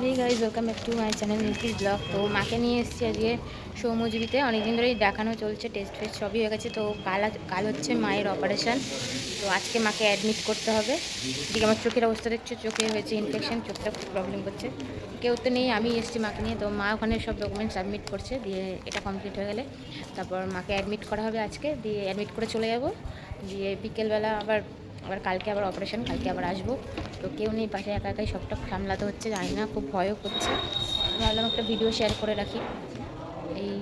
Hey guys welcome back to my channel Nitish blog তো মাকে নিয়ে এসেছি আজকে সৌমজীবিতে। অনেকদিন ধরেই দেখানো চলছে টেস্ট ফেস্ট সবই হয়ে গেছে। তো কাল কাল হচ্ছে মায়ের অপারেশন তো আজকে মাকে অ্যাডমিট করতে হবে। এদিকে আমার চোখের অবস্থা দেখছ? চোখে হয়েছে ইনফেকশন চোখটা খুব প্রবলেম করছে। কেউ তো নেই, আমি এসেছি মাকে নিয়ে। তো মা ওখানে সব ডকুমেন্ট সাবমিট করছে, দিয়ে এটা কমপ্লিট হয়ে গেলে। তারপর মাকে অ্যাডমিট করা হবে আজকে, দিয়ে অ্যাডমিট করে চলে যাব। দিয়ে বিকেলবেলা আবার আবার কালকে আবার অপারেশন কালকে আবার আসব। তো কেউ নেই পাশে, একা একাই সবটা সামলাতে হচ্ছে, জানি না, খুব ভয়ও করছে। ভাবলাম একটা ভিডিও শেয়ার করে রাখি। এই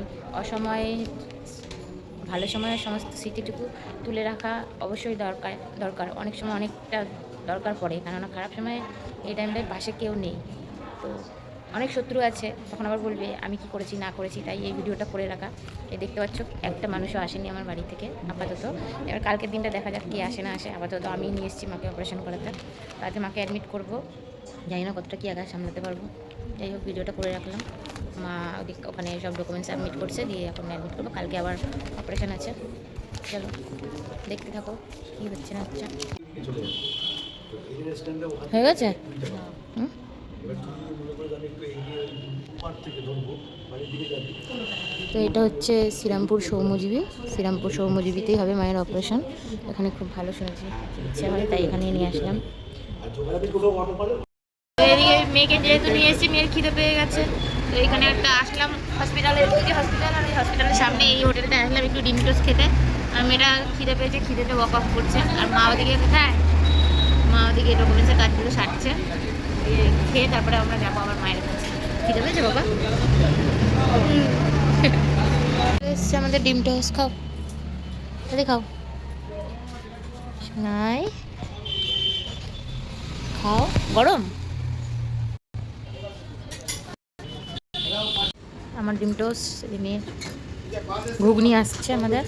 অসময়ে, ভালো সময়ের সমস্ত স্মৃতিটুকু তুলে রাখা অবশ্যই দরকার দরকার। অনেক সময় অনেকটা দরকার পড়ে, কেননা খারাপ সময়ে এই টাইমটায় পাশে কেউ নেই। তো অনেক শত্রু আছে তখন আবার বলবে আমি কি করেছি না করেছি? তাই এই ভিডিওটা করে রাখা। এই দেখতে পাচ্ছ একটা মানুষও আসেনি আমার বাড়ি থেকে আপাতত। এবার কালকের দিনটা দেখা যাক কে আসে না আসে। আপাতত আমি নিয়ে এসেছি মাকে অপারেশন করাতে। তাতে মাকে অ্যাডমিট করব। জানি না কতটা কী আঘাত সামলাতে পারব। যাই হোক ভিডিওটা করে রাখলাম। মা ওদিক ওখানে সব ডকুমেন্টস সাবমিট করছে দিয়ে এখন অ্যাডমিট করব। কালকে আবার অপারেশন আছে। চলো দেখতে থাকো কী হচ্ছে না হচ্ছে। হয়ে গেছে? হুম? দিকে তো এটা হচ্ছে শ্রীরামপুর সৌমজীবী। শ্রীরামপুর সৌমজীবীতেই হবে মায়ের অপারেশন এখানে খুব ভালো শুনেছি। ইচ্ছা হয় তাই এখানে নিয়ে আসলাম। মেয়েকে যেহেতু নিয়ে এসেছি, মেয়ের খিদে পেয়ে গেছে। তো এখানে একটা আসলাম হসপিটালে যে হসপিটাল আর এই হসপিটালের সামনে এই হোটেলটা আসলাম একটু ডিম টোস্ট খেতে। আর মেয়েটা খিদে পেয়েছে, খিদেতে ওয়াক অফ করছে। আর মা ওদিকে কোথায়? মা ওদিকে ডকুমেন্টসের কাজগুলো সারছে। খেয়ে তারপরে আমরা যাব আবার মায়ের কাছে। খিদে পেয়েছে বাবা? এসছে আমাদের ডিম টোস্ট খাও। তাহলে খাও। নাই। খাও। গরম? আমার ডিম টোস্ট ঘুগনি আসছে আমাদের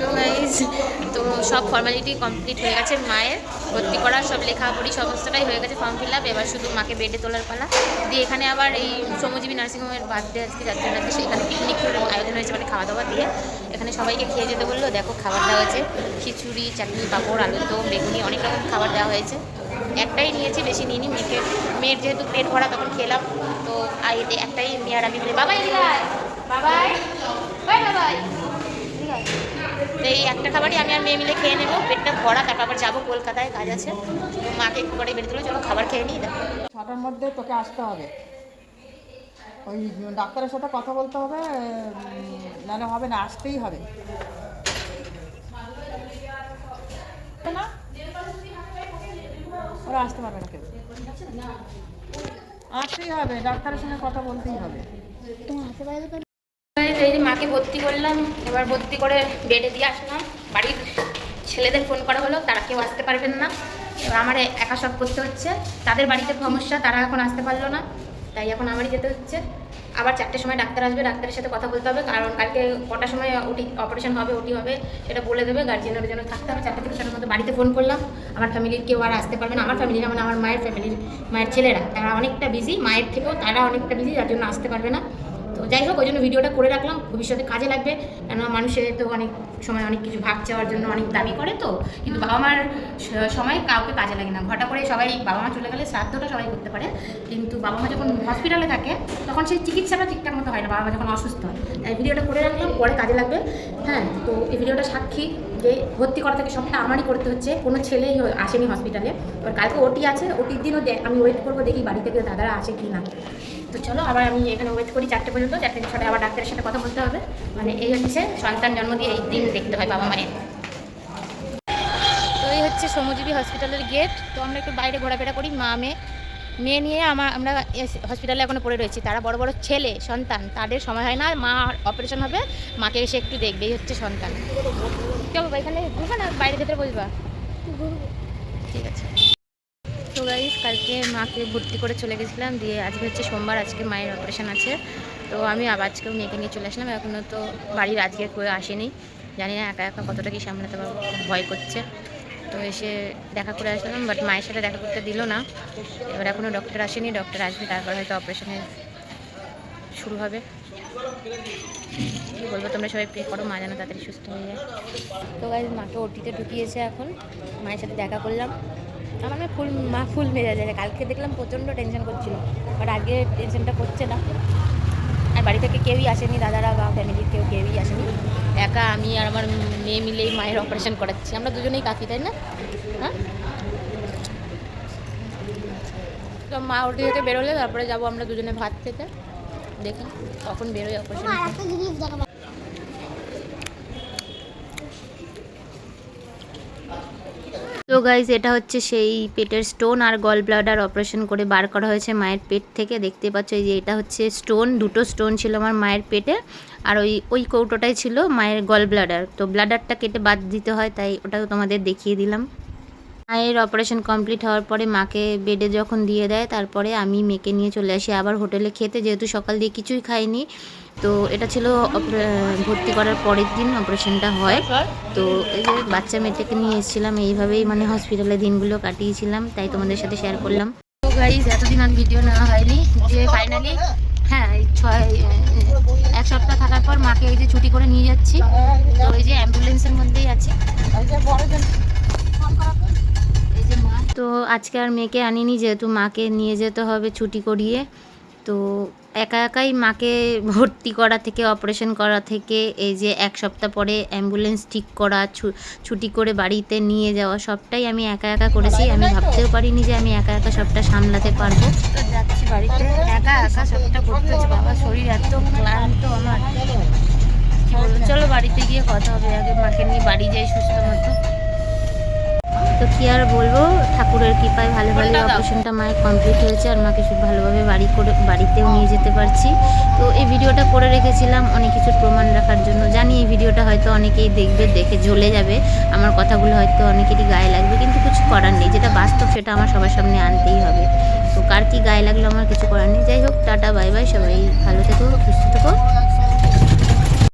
তো guys, তো সব ফর্মালিটি কমপ্লিট হয়ে গেছে মায়ের। ভর্তি করা সব লেখাপড়ি সমস্তটাই হয়ে গেছে ফর্ম ফিল আপ এবার শুধু মাকে বেডে তোলার পালা। দিয়ে এখানে আবার এই শ্রমজীবী নার্সিংহোমের বার্থডে আজকে যার জন্য সেখানে পিকনিক আয়োজন হয়েছে মানে খাওয়া দাওয়া দিয়ে। এখানে সবাইকে খেয়ে যেতে বলল দেখো খাবার দেওয়া হয়েছে। খিচুড়ি চাটনি পাঁপড় আলুর দম বেগুনি অনেক রকম খাবার দেওয়া হয়েছে। একটাই নিয়েছি বেশি নিইনি। মেয়েকে মেয়ের যেহেতু পেট ভরা তখন খেলাম। তো একটাই আর আমি বাবাই বাবাই বাই বাবাই এদিকে আয়। তো এই একটা খাবারই আমি আর মেয়ে মিলে খেয়ে নেব। পেটটা ভরা তারপর আবার যাব কলকাতায় কাজ আছে। মাকে একটু পরে বেরিয়ে দিল চলো খাবার খেয়ে নিই দেখো। ছটার মধ্যে তোকে আসতে হবে। ওই ডাক্তারের সাথে কথা বলতে হবে নাহলে হবে না আসতেই হবে। না? ওরা আসতে পারবে না কেউ। আসতেই হবে ডাক্তারের সঙ্গে কথা বলতেই হবে। মাকে ভর্তি করলাম। এবার ভর্তি করে বেডে দিয়ে আসলাম। বাড়ির ছেলেদের ফোন করা হলো, তারা কেউ আসতে পারবেন না। এবার আমার একা সব করতে হচ্ছে। তাদের বাড়িতে সমস্যা, তারা এখন আসতে পারল না। তাই এখন আমারই যেতে হচ্ছে। আবার চারটের সময় ডাক্তার আসবে, ডাক্তারের সাথে কথা বলতে হবে। কারণ কালকে কটার সময় ওটি অপারেশন হবে, ওটি হবে, সেটা বলে দেবে। গার্জেনের জন্য থাকতে হবে। চারটে থেকে ছটার মধ্যে বাড়িতে ফোন করলাম। আমার ফ্যামিলির কেউ আর আসতে পারবে না। আমার ফ্যামিলি মানে আমার মায়ের ফ্যামিলির মায়ের ছেলেরা। তারা অনেকটা বিজি মায়ের থেকেও তারা অনেকটা বিজি যার জন্য আসতে পারবে না। যাই হোক ওই জন্য ভিডিওটা করে রাখলাম। ভবিষ্যতে কাজে লাগবে। কেন মানুষের তো অনেক সময় অনেক কিছু ভাগ চাওয়ার জন্য অনেক দাবি করে তো। কিন্তু বাবা মার সময় কাউকে কাজে লাগে না। ঘটা করে সবাই বাবা মা চলে গেলে শ্রাদ্ধটা সবাই করতে পারে। কিন্তু বাবা মা যখন হসপিটালে থাকে তখন সেই চিকিৎসাটা ঠিকঠাক মতো হয় না। বাবা মা যখন অসুস্থ হয় তাই ভিডিওটা করে রাখলাম। পরে কাজে লাগবে। হ্যাঁ তো এই ভিডিওটা সাক্ষী যে ভর্তি করা থেকে সবটা আমারই করতে হচ্ছে। কোনো ছেলেই আসেনি হসপিটালে এবার কালকে ওটি আছে। ওটির দিনও আমি ওয়েট করব দেখি বাড়ি থেকে দাদারা আসে কি না তো চলো, আবার আমি এখানে ওয়েট করি চারটে পর্যন্ত, চারটে ছটায় আবার ডাক্তারের সাথে কথা বলতে হবে। মানে এই হচ্ছে সন্তান জন্ম দিয়ে এই দিন দেখতে হয় বাবা মায়ের। তো এই হচ্ছে শ্রমজীবী হসপিটালের গেট তো আমরা একটু বাইরে ঘোরাফেরা করি, মা, মেয়ে। মেয়ে নিয়ে আমার আমরা হসপিটালে এখনও পড়ে রয়েছি। তারা বড় বড় ছেলে, সন্তান। তাদের সময় হয় না মা অপারেশন হবে। মাকে এসে একটু দেখবে, এই হচ্ছে সন্তান। কেউ এখানে ঘুরবে না? বাইরে ভেতরে বসবা? ঠিক আছে। তো গাইস কালকে মাকে ভর্তি করে চলে গেছিলাম, দিয়ে আজকে হচ্ছে সোমবার, আজকে মায়ের অপারেশন আছে। তো আমি আবার আজকেও মেয়েকে নিয়ে চলে আসলাম এখনও তো বাড়ির আজকে কেউ আসেনি। জানি না, একা একা কতটা কি সামলাতে পারব, ভয় করছে। তো এসে দেখা করে আসলাম বাট মায়ের সাথে দেখা করতে দিল না। এবার এখনও ডক্টর আসেনি ডক্টর আসবে, তারপর হয়তো অপারেশনের শুরু হবে। কী বলব, তোমরা সবাই প্রে করো, মা যেন তাড়াতাড়ি সুস্থ হয়ে যায়। তো গাইজ মাকে ওটিতে ঢুকিয়েছে এখন, মায়ের সাথে দেখা করলাম। আমার না ফুল, মা ফুল মেজাজ আছে কালকে দেখলাম প্রচণ্ড টেনশন করছিল। বাট আগে টেনশনটা করছে না। আর বাড়ি থেকে কেউই আসেনি, দাদারা বা ফ্যামিলির কেউ কেউই আসেনি। একা আমি আর আমার মেয়ে মিলেই মায়ের অপারেশন করাচ্ছি। আমরা দুজনেই কাকি, তাই না? হ্যাঁ? তো মা ওটি থেকে বেরোলে, তারপরে যাব আমরা দুজনে ভাত খেতে। দেখি কখন বেরোয় অপারেশন গাইজ এটা হচ্ছে সেই পেটের স্টোন আর গল ব্লাডার অপারেশন করে বার করা হয়েছে মায়ের পেট থেকে। দেখতে পাচ্ছ এই যে এটা হচ্ছে স্টোন দুটো স্টোন ছিল আমার মায়ের পেটে আর ওই ওই কৌটোটাই ছিল মায়ের গল ব্লাডার তো ব্লাডারটা কেটে বাদ দিতে হয়, তাই ওটাও তোমাদের দেখিয়ে দিলাম। মায়ের অপারেশন কমপ্লিট হওয়ার পরে মাকে বেডে যখন দিয়ে দেয়, তারপরে আমি মেয়েকে নিয়ে চলে আসি আবার হোটেলে খেতে। যেহেতু সকাল দিয়ে কিছুই খাইনি তো এটা ছিল ভর্তি করার পরের দিন অপারেশনটা হয়। তো এই যে বাচ্চা মেয়েটাকে নিয়ে এসেছিলাম, এইভাবেই মানে হসপিটালে দিনগুলো কাটিয়েছিলাম, তাই তোমাদের সাথে শেয়ার করলাম। এতদিন আর ভিডিও নেওয়া হয়নি, যে ফাইনালি হ্যাঁ ছয় এক সপ্তাহ থাকার পর মাকে এই যে ছুটি করে নিয়ে যাচ্ছি। তো এই যে অ্যাম্বুলেন্সের মধ্যেই আছে। তো আজকে আর মেয়েকে আনিনি, যেহেতু মাকে নিয়ে যেতে হবে ছুটি করিয়ে। তো একা একাই মাকে ভর্তি করা থেকে অপারেশন করা থেকে, এই যে এক সপ্তাহ পরে অ্যাম্বুলেন্স ঠিক করা ছুটি করে বাড়িতে নিয়ে যাওয়া, সবটাই আমি একা একা করেছি। আমি ভাবতেও পারিনি যে আমি একা একা সবটা সামলাতে পারব। যাচ্ছি বাড়িতে, একা একা সবটা করতে বাবা, শরীর এত ক্লান্ত আমার। চলো বাড়িতে গিয়ে কথা হবে। আগে মাকে নিয়ে বাড়ি যাই সুস্থ মতো। তো কি আর বলব? ঠাকুরের কৃপায় ভালো ভালো অপারেশনটা মায়ের কমপ্লিট হয়েছে আর মাকে খুব ভালোভাবে বাড়ি করে বাড়িতেও নিয়ে যেতে পারছি। তো এই ভিডিওটা করে রেখেছিলাম অনেক কিছুর প্রমাণ রাখার জন্য। জানি এই ভিডিওটা হয়তো অনেকেই দেখবে দেখে জ্বলে যাবে। আমার কথাগুলো হয়তো অনেকেরই গায়ে লাগবে কিন্তু কিছু করার নেই। যেটা বাস্তব সেটা আমার সবার সামনে আনতেই হবে। তো কার কি গায়ে লাগল আমার কিছু করার নেই। যাই হোক টাটা বাই বাই সবাই ভালো থেকো সুস্থ থেকো।